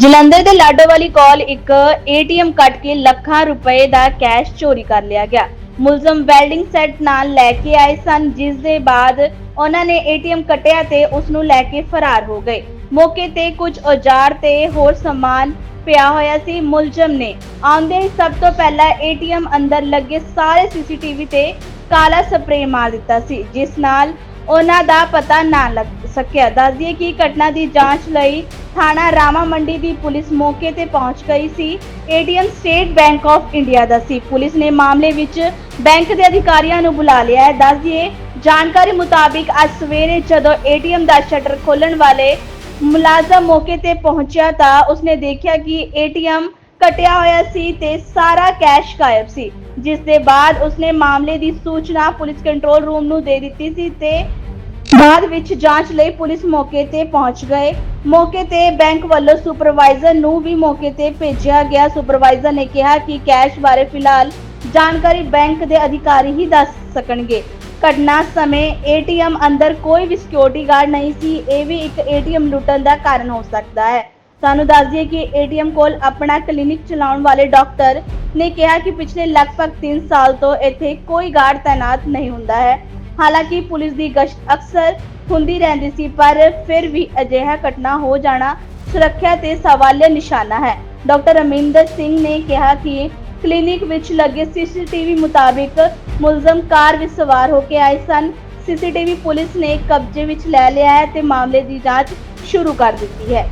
ਜਲੰਧਰ ਦੇ ਲਾਡੋਵਾਲੀ ਕਾਲ ਇੱਕ ਏਟੀਐਮ ਕੱਟ ਕੇ ਲੱਖਾਂ ਰੁਪਏ ਦਾ ਕੈਸ਼ ਚੋਰੀ ਕਰ ਲਿਆ ਗਿਆ। ਮੁਲਜ਼ਮ ਵੈਲਡਿੰਗ ਸੈੱਟ ਨਾਲ ਲੈ ਕੇ ਆਏ ਸਨ, ਜਿਸ ਦੇ ਬਾਅਦ ਉਹਨਾਂ ਨੇ ਏਟੀਐਮ ਕੱਟਿਆ ਤੇ ਉਸ ਨੂੰ ਲੈ ਕੇ ਫਰਾਰ ਹੋ ਗਏ। ਮੌਕੇ ਤੇ ਕੁਝ ਔਜ਼ਾਰ ਤੇ ਹੋਰ ਸਮਾਨ ਪਿਆ ਹੋਇਆ ਸੀ। ਮੁਲਜ਼ਮ ਨੇ ਆਉਂਦੇ ਹੀ ਸਭ ਤੋਂ ਪਹਿਲਾਂ ਏਟੀਐਮ ਅੰਦਰ ਲੱਗੇ ਸਾਰੇ ਸੀਸੀਟੀਵੀ ਤੇ ਕਾਲਾ ਸਪਰੇਅ ਮਾਰ ਦਿੱਤਾ ਸੀ, ਜਿਸ ਨਾਲ ਉਹਨਾਂ ਦਾ ਪਤਾ ਨਾ ਲੱਗ ਸਕਿਆ। ਦੱਸ ਕਿ ਘਟਨਾ ਦੀ ਜਾਂਚ ਲਈ ਥਾਣਾ ਰਾਮਾ ਮੰਡੀ ਦੀ ਪੁਲਿਸ ਮੌਕੇ ਤੇ ਪਹੁੰਚ ਗਈ ਸੀ। ATM State Bank of India ਦਾ ਸੀ। ਪੁਲਿਸ ਨੇ ਮਾਮਲੇ ਵਿੱਚ ਬੈਂਕ ਦੇ ਅਧਿਕਾਰੀਆਂ ਨੂੰ ਬੁਲਾ ਲਿਆ ਹੈ। ਦੱਸ ਜਾਣਕਾਰੀ ਮੁਤਾਬਿਕ ਅੱਜ ਸਵੇਰੇ ਜਦੋਂ ਏਟੀਐਮ ਦਾ ਸ਼ਟਰ ਖੋਲਣ ਵਾਲੇ ਮੁਲਾਜ਼ਮ ਮੌਕੇ ਤੇ ਪਹੁੰਚਿਆ ਤਾਂ ਉਸਨੇ ਦੇਖਿਆ ਕਿ ਏਟੀਐਮ ਕਟਿਆ ਹੋਇਆ ਸੀ ਤੇ ਸਾਰਾ ਕੈਸ਼ ਗਾਇਬ ਸੀ। ਜਿਸ ਦੇ ਬਾਅਦ ਉਸਨੇ ਮਾਮਲੇ ਦੀ ਸੂਚਨਾ ਪੁਲਿਸ ਕੰਟਰੋਲ ਰੂਮ ਨੂੰ ਦੇ ਦਿੱਤੀ ਸੀ ਤੇ ਬਾਅਦ ਵਿੱਚ ਜਾਂਚ ਲਈ ਪੁਲਿਸ ਮੌਕੇ ਤੇ ਪਹੁੰਚ ਗਏ। ਮੌਕੇ ਤੇ ਬੈਂਕ ਵੱਲੋਂ ਸੁਪਰਵਾਈਜ਼ਰ ਨੂੰ ਵੀ ਮੌਕੇ ਤੇ ਭੇਜਿਆ ਗਿਆ। ਸੁਪਰਵਾਈਜ਼ਰ ਨੇ ਕਿਹਾ ਕਿ ਕੈਸ਼ ਬਾਰੇ ਫਿਲਹਾਲ ਜਾਣਕਾਰੀ ਬੈਂਕ ਦੇ ਅਧਿਕਾਰੀ ਹੀ ਦੱਸ ਸਕਣਗੇ। ਘਟਨਾ ਸਮੇਂ ਏਟੀਐਮ ਅੰਦਰ ਕੋਈ ਵੀ ਸਿਕਿਉਰਿਟੀ ਗਾਰਡ ਨਹੀਂ ਸੀ। ਇਹ ਵੀ ਇੱਕ ਏਟੀਐਮ ਲੁੱਟਣ ਦਾ ਕਾਰਨ ਹੋ ਸਕਦਾ ਹੈ। ਸਾਨੂੰ ਦੱਸ ਦਈਏ ਕਿ ਏਟੀਐਮ ਕੋਲ ਆਪਣਾ ਕਲੀਨਿਕ ਚਲਾਉਣ ਵਾਲੇ ਡਾਕਟਰ ਨੇ ਕਿਹਾ ਕਿ ਪਿਛਲੇ ਲਗਭਗ 3 ਸਾਲ ਤੋਂ ਇੱਥੇ ਕੋਈ ਗਾਰਡ ਤਾਇਨਾਤ ਨਹੀਂ ਹੁੰਦਾ ਹੈ। ਹਾਲਾਂਕਿ ਪੁਲਿਸ ਦੀ ਗਸ਼ਤ ਅਕਸਰ ਹੁੰਦੀ ਰਹਿੰਦੀ ਸੀ, ਪਰ ਫਿਰ ਵੀ ਅਜਿਹਾ ਘਟਨਾ ਹੋ ਜਾਣਾ ਸੁਰੱਖਿਆ ਤੇ ਸਵਾਲੀਆ ਨਿਸ਼ਾਨਾ ਹੈ। ਡਾਕਟਰ ਅਮਿੰਦਰ ਸਿੰਘ ਨੇ ਕਿਹਾ ਕਿ ਕਲੀਨਿਕ ਵਿੱਚ ਲੱਗੇ ਸੀਸੀਟੀਵੀ ਮੁਤਾਬਿਕ ਮੁਲਜ਼ਮ ਕਾਰ ਵਿੱਚ ਸਵਾਰ ਹੋ ਕੇ ਆਏ ਸਨ। ਸੀਸੀਟੀਵੀ ਪੁਲਿਸ ਨੇ ਕਬਜ਼ੇ ਵਿੱਚ ਲੈ ਲਿਆ ਹੈ ਤੇ ਮਾਮਲੇ ਦੀ ਜਾਂਚ ਸ਼ੁਰੂ ਕਰ ਦਿੱਤੀ ਹੈ।